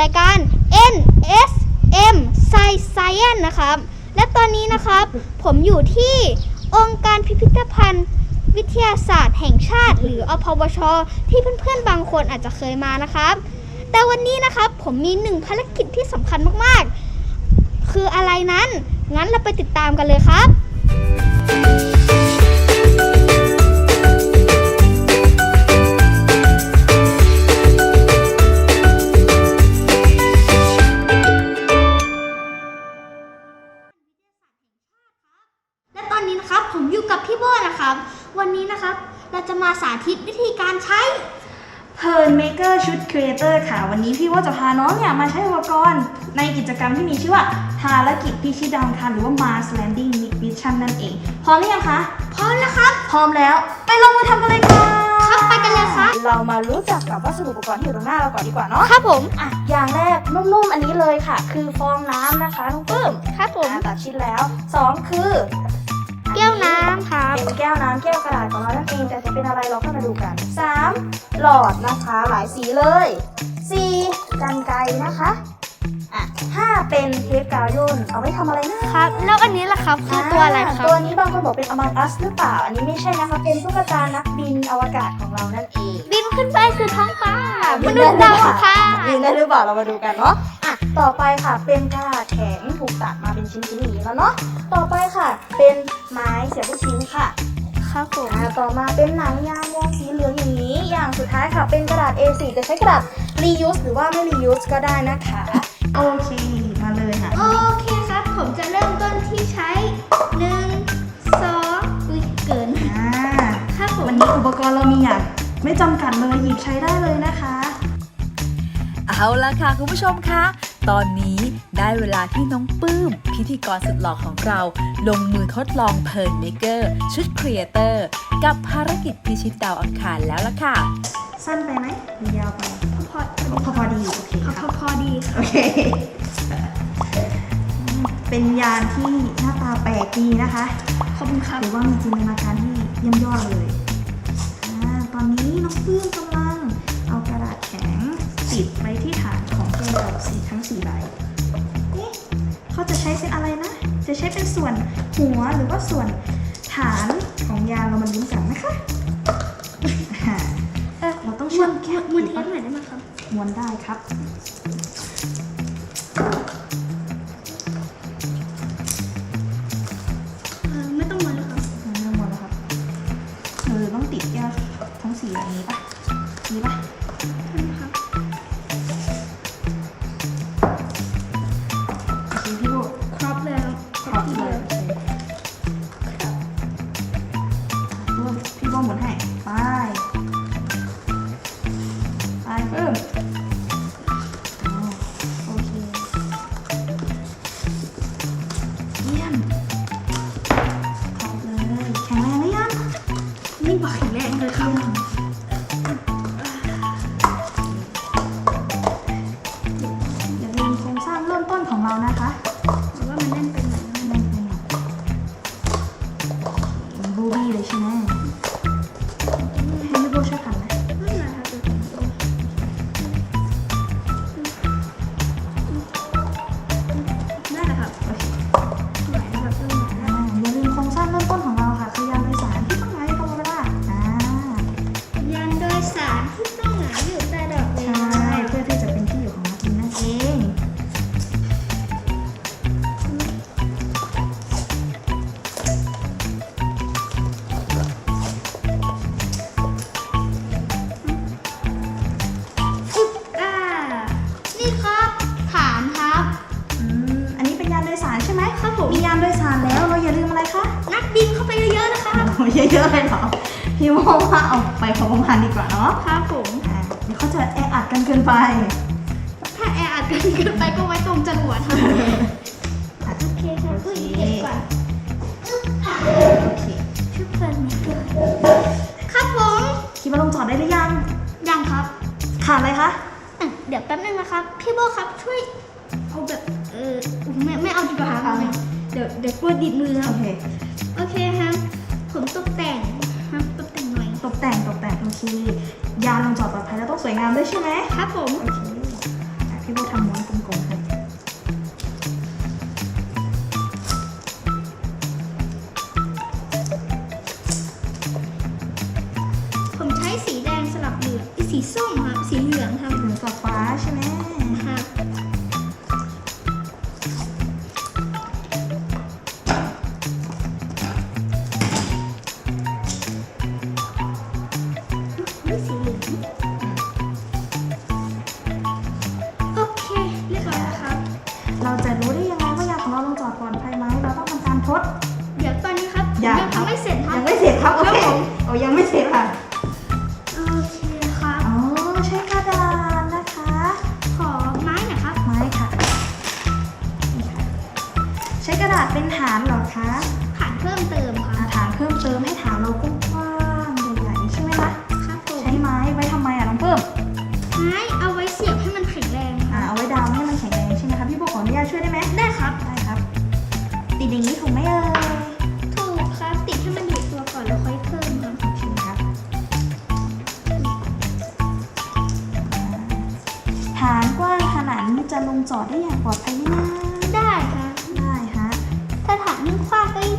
ราสู่รายการ NSM Science Science นะครับ และตอนนี้นะครับ ผมอยู่ที่องค์การพิพิธภัณฑ์ วิทยาศาสตร์แห่งชาติ หรืออพวช ที่เพื่อนๆ บางคนอาจจะเคยมานะครับ แต่วันนี้นะครับผมมีหนึ่งภารกิจที่สำคัญมากๆ คืออะไรนั้น งั้นเราไปติดตามกันเลยครับ ชุดครีเอเตอร์ค่ะ วันนี้พี่ว่าจะพาน้องเนี่ยมาใช้อุปกรณ์ในกิจกรรมที่มีชื่อว่าภารกิจพิชิตดาวอังคารหรือว่า Mars Landing Mission นั่นเอง พร้อมหรือยังคะ พร้อมนะครับ พร้อมแล้ว ไปลงมือทำกันเลยค่ะครับไปกันเลยครับเรามารู้จักกับวัสดุอุปกรณ์ที่อยู่ตรงหน้าเราก่อนดีกว่าเนาะครับผมอะอย่างแรกนุ่มๆอันนี้เลยค่ะ คือฟองน้ำนะคะน้องปื้มครับผมอะตัดชิ้นแล้วสองคือ แก้วน้ำครับ เป็นแก้วน้ำแก้วกระดาษของเรานั่นเองแต่จะเป็นอะไรเราก็มาดูกัน 3. หลอดนะคะหลายสีเลย 4. กันไกรนะคะอะห้าเป็นเทปกาวยุ่นเอาไว้ทำอะไรนะครับ แล้วอันนี้ล่ะครับคือตัวอะไรครับ ตัวนี้บางคนบอกเป็น Among Us หรือเปล่า อันนี้ไม่ใช่นะคะ เป็นตุ๊กตานักบินอวกาศของเรานั่นเองบิน ขึ้นไปคือท้องฟ้ามนุษย์ดาวอังค่ะบินได้หรือเปล่าเรามาดูกันเนาะอะต่อไปค่ะเป็นกระดาษแข็งถูกตัดมาเป็นชิ้นๆอย่างนี้แล้วเนาะต่อไปค่ะ เป็นไม้เสียบลูกชิ้นค่ะครับผมอ่าต่อมาเป็นหนังยางวงสีเหลืองอย่างนี้ อย่างสุดท้ายค่ะ เป็นกระดาษ A4 จะใช้กระดาษ reuse หรือว่าไม่ reuse ก็ได้นะคะ โอเคมาเลยค่ะ โอเคครับ ผมจะเริ่มต้นที่ใช้หนึ่งสองอุ้ยเกินอ่าครับผมวันนี้อุปกรณ์เรามีอย่าง ไม่จำกัดเลยหยิบใช้ได้เลยนะคะ เอาละค่ะคุณผู้ชมคะ ตอนนี้ได้เวลาที่น้องปื้ม พิธีกรสุดหล่อของเรา ลงมือทดลองเพ r ร์ m เมเกอร์ชุดครีเอเตอร์กับภารกิจพิชิตดาวอังคารแล้วล่ะค่ะ สั้นไปไหมหรือยาวไปพอพอพอดี โอเคพอค่ะพอพอดีโอเค เป็นยานที่หน้าตาแปลกดีนะคะ ขอบคุณครับหรือว่ามีจินตนาการที่เยี่ยมยอดเลย อาตอนนี้น้องปื้มกำลังเอากระดาษแข็งติดไปที่ฐานของแก้วสีทั้งสี่ใบเอ๊ะเขาจะใช้เป็นอะไรนะ จะใช้เป็นส่วนหัวหรือว่าส่วนฐานของยานเรามาลุ้นกันนะคะอ่าเออเราต้องมเชื่วอนมมแก้ววนมวนเทปหน่อยได้ไหมครับม้วนได้ครับ เพิ่มอ๋อโอเคเยี่ยมขอบเลยแข็งแรงหรือยังนี่บอกแข็งแรงเลยครับอย่าลืมโครงสร้างเริ่มต้นของเรานะคะแต่ว่ามันแน่นไปหน่อยนะนั่นเป็นย่างเป็นบูบี้เลยใช่ไหม เยอะๆเลยเหรอพี่โมว่าเอาไปพอประมาณดีกว่าเนาะครับผมอ่าเดี๋ยวเขาจะแออัดกันเกินไปถ้าแออัดกันเกินไปก็ไว้ตรงจรวดครับโอเคครับผู้หญิงเก็บก่อนอึ๊บอะโอเคชุดเพลินนี่คือครับผมคิดว่าลงจอดได้หรือยัง ยังครับขาดอะไรคะอะเดี๋ยวแป๊บนึงนะครับพี่โบครับช่วยเอาแบบเออไม่ไม่เอาดีกว่าครับเดี๋ยวเดี๋ยวกลัวดิดมือคโอรับเคโอเคครับ ผมตกแต่งครับตกแต่งหน่อย ตกแต่งตกแต่งโอเคยานลงจอดปลอดภัยแล้วต้องสวยงามด้วยใช่ไหมครับผมโอเคอะพี่โบทำม้วนกลมๆให้ผมใช้สีแดงสลับเหลืองสีส้ม ไงว่ายานของเราลงจอดปลอดภัยไหมเราต้องทำการทด เดี๋ยวตอนนี้ครับผมยังยังทำไม่เสร็จครับยังไม่เสร็จครับโอเคครับผมเอายังไม่เสร็จค่ะ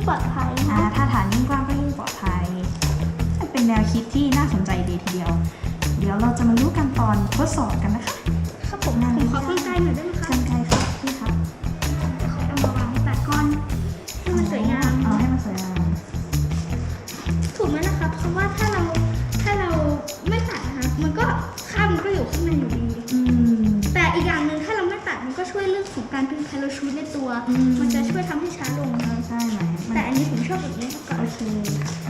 งก็ยิ่งปลอดภัยอ่านะถ้าฐานยิ่งกว้างก็ยิ่งปลอดภัยมันเป็นแนวคิดที่น่าสนใจดีทีเดียว เดี๋ยวเราจะมารู้กันตอนทดสอบกันนะคะครับผมผมขอเครื่องใกล้หน่อยได้ไหมครักับนไกลครับพี่ครับขอเอามาวางตัดก้อนให้มันสวยงาม เอาให้มันสวยงาม ถูกไหมนะครับ เพราะว่าถ้าเราถ้าเราไม่ตัดนะครับมันก็ข้ามมันก็อยู่ข้างในอยู่ดี การดึงพาราชูตในตัว อืม มันจะช่วยทำให้ช้าลงครับใช่ไหมมันแต่อันนี้ผมชอบแบบนี้มากกว่าโอเค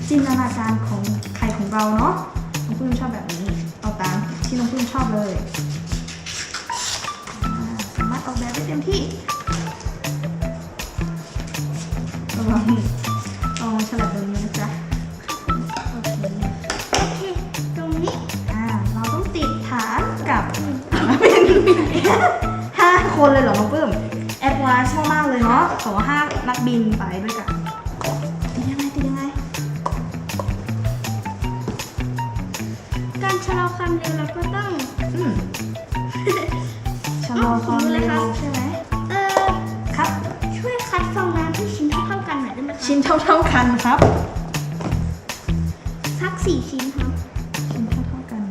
จินตนาการของใครของเราเนาะน้องปลื้มชอบแบบนี้ เอาตามที่น้องปลื้มชอบเลยอ่าสามารถออกแบบได้เต็มที่ระวังระวังฉลับตรงนี้นะจ๊ะโอเคโอเค ตรงนี้อ่าเราต้องติดฐานกับ เป็นห้าคนเลยเหรอน้องปลื้ม ขอห้านักบินไปด้วยกันติดยังไงติดยังไง การชะลอความเร็วเราก็ต้องอืมชะลอความเร็วใช่ไหมเออครับ ช่วยคัดฟองน้ำที่ชิ้นเท่าๆกันหน่อยได้ไหมคะชิ้นเท่าๆกันครับสักสี่ชิ้นครับ ชิ้นเท่าๆกัน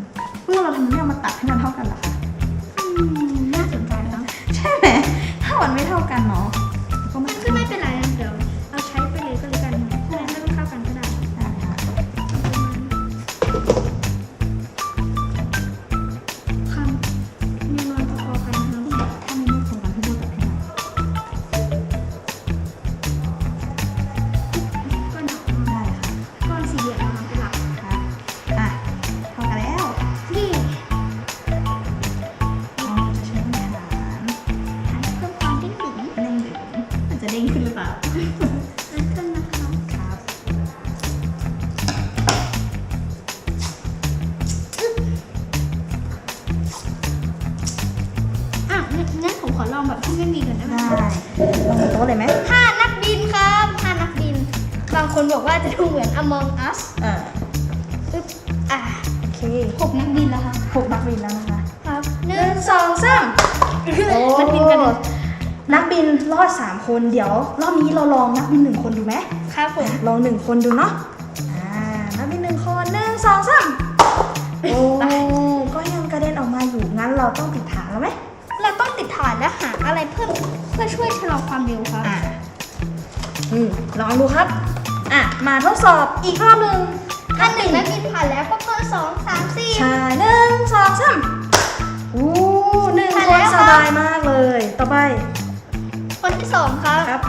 เพื่อเราทำไมไม่เอามาตัดให้มันเท่ากันล่ะคะอืมน่าสนใจครับใช่ไหมถ้ามันไม่เท่ากันเนาะ นักบินรอดสามคนเดี๋ยวรอบนี้เราลองนักบินหนึ่งคนดูไหมครับผม ลองหนึ่งคนดูเนาะอ่านักบินหนึ่งคนหนึ่งสองสามโอ้ก็ยังกระเด็นออกมาอยู่งั้นเราต้องติดฐานแล้วไหมเราต้องติดฐานและหาอะไรเพิ่มเพื่อช่วยชะลอความเร็วครับอ่าอืมลองดูครับ อะมาทดสอบอีกรอบหนึ่งถ้าหนึ่งนักบินผ่านแล้วก็เพิ่มสองสามสี่ใช่หนึ่งสองสามอู้หนึ่งผ่านคแล้นวสครับบายมากเลย ต่อไป คนที่สองครับครับ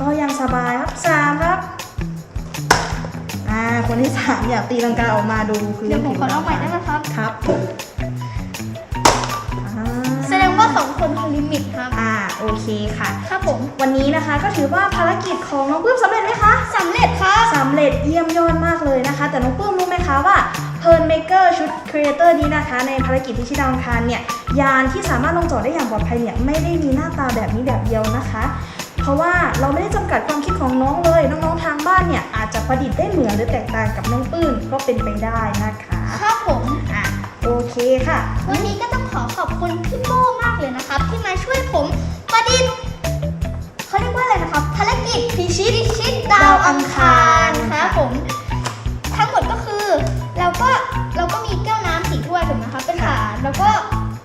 ก็ยังสบายครับสามครับอ่าคนที่สามอยากตีลังกาออกมาดูคือเดี๋ยวผมขอลองใหม่ได้ไหมครับ ครับอ่าแสดงว่าสองคนคือลิมิตครับ อ่าโอเคค่ะ ครับผมวันนี้นะคะก็ถือว่าภารกิจของน้องปื้มสำเร็จไหมคะสำเร็จครับสำเร็จเยี่ยมยอดมากเลยนะคะ แต่น้องปื้มรู้ไหมคะว่า p e r n Maker ชุด Creator นี้นะคะ ในภารกิจที่ชิดาวอังคารเนี่ยยานที่สามารถลงจอดได้อย่างปลอดภัยเนี่ยไม่ได้มีหน้าตาแบบนี้แบบเดียวนะคะ เพราะว่าเราไม่ได้จำกัดความคิดของน้องเลยน้องๆทางบ้านเนี่ยอาจจะประดิษฐ์ได้เหมือนหรือแตกต่างกับน้องปื้มก็เป็นไปได้นะคะครับผมอะโอเคค่ะ วันนี้ก็ต้องขอขอบคุณพี่โบมากเลยนะครับ ที่มาช่วยผมประดิษฐ์เขาเรียกว่าอะไรนะครับภารกิจพิชิตพิชิตดาวอังคารครับผม ก็เราก็มีแก้วน้ำสีถ้วยถูกไหมครับเป็นฐานแล้วก็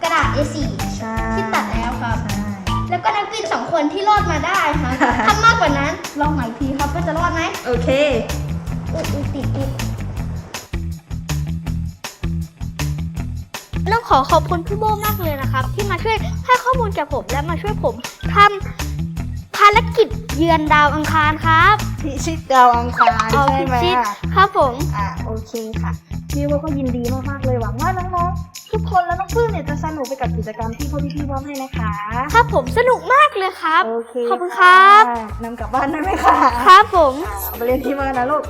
กระดาษ A4 ใช่ที่ตัดแล้วครับ ใช่ แล้วก็นักบินสองคนที่รอดมาได้ครับทำมากกว่านั้นลองใหม่อีกทีครับว่าจะรอดไหมโอเค อุ๊ยอุ๊ยติดติดต้องขอขอบคุณพี่โบมากเลยนะครับ ที่มาช่วยให้ข้อมูลแก่ผมและมาช่วยผมทำภารกิจเยือนดาวอังคารครับพิชิตดาวอังคารเอาใช่พิไหมชิตอะครับผม อะโอเคค่ะ พี่ว่าก็ยินดีมากๆเลยหวังว่าน้องๆทุกคนและน้องปลื้มเนี่ยจะสนุกไปกับกิจกรรมที่พ่อพี่ๆมอบให้นะคะ ครับผมสนุกมากเลยครับ โอเคขอบคุณครับะนำกลับบ้านได้ไหมคะครับผมเอาไปเรียนที่บ้านนะลูก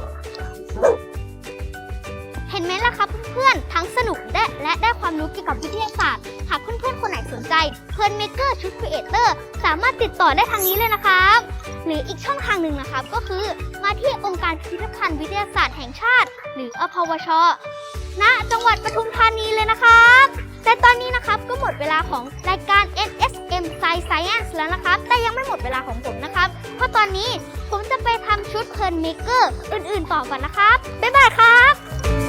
เห็นไหมล่ะครับเพื่อนๆทั้งสนุกและและได้ความรู้เกี่ยวกับวิทยาศาสตร์หาก เพื่อนๆคนไหนสนใจเพื่อนเมเกอร์ชุดครีเอเตอร์สามารถติดต่อได้ทางนี้เลยนะครับ หรืออีกช่องทางหนึ่งนะครับ ก็คือมาที่องค์การพิพิธภัณฑ์วิทยาศาสตร์แห่งชาติ หรืออพวชณจังหวัดปทุมธานีเลยนะครับ แต่ตอนนี้นะครับก็หมดเวลาของรายการ NSM Science Science แล้วนะครับ แต่ยังไม่หมดเวลาของผมนะครับ เพราะตอนนี้ผมจะไปทำชุดเพิร์นเมเกอร์อื่นๆต่อก่อนนะครับ บ๊ายบายครับ